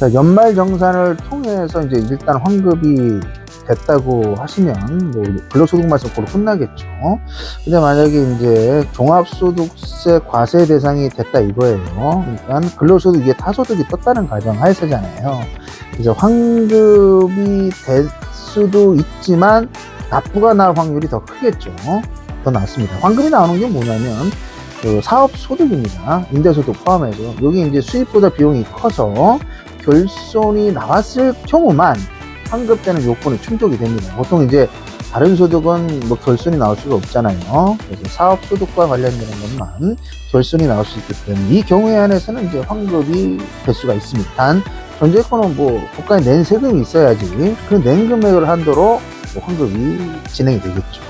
자, 연말 정산을 통해서 이제 일단 환급이 됐다고 하시면 뭐 근로소득세에서 고로 끝나겠죠. 근데 만약에 이제 종합소득세 과세 대상이 됐다 이거예요. 일단 근로소득 위에 타소득이 떴다는 가정 하에서잖아요. 그래서 환급이 될 수도 있지만 납부가 날 확률이 더 크겠죠. 더 낮습니다. 환급이 나오는 게 뭐냐면 그 사업 소득입니다. 임대소득 포함해서 여기 이제 수입보다 비용이 커서 결손이 나왔을 경우만 환급되는 요건이 충족이 됩니다. 보통 이제 다른 소득은 뭐 결손이 나올 수가 없잖아요. 그래서 사업 소득과 관련되는 것만 결손이 나올 수 있기 때문에 이 경우에 한해서는 이제 환급이 될 수가 있습니다. 단 전제권은 뭐 국가에 낸 세금이 있어야지 그 낸 금액을 한도로 뭐 환급이 진행이 되겠죠.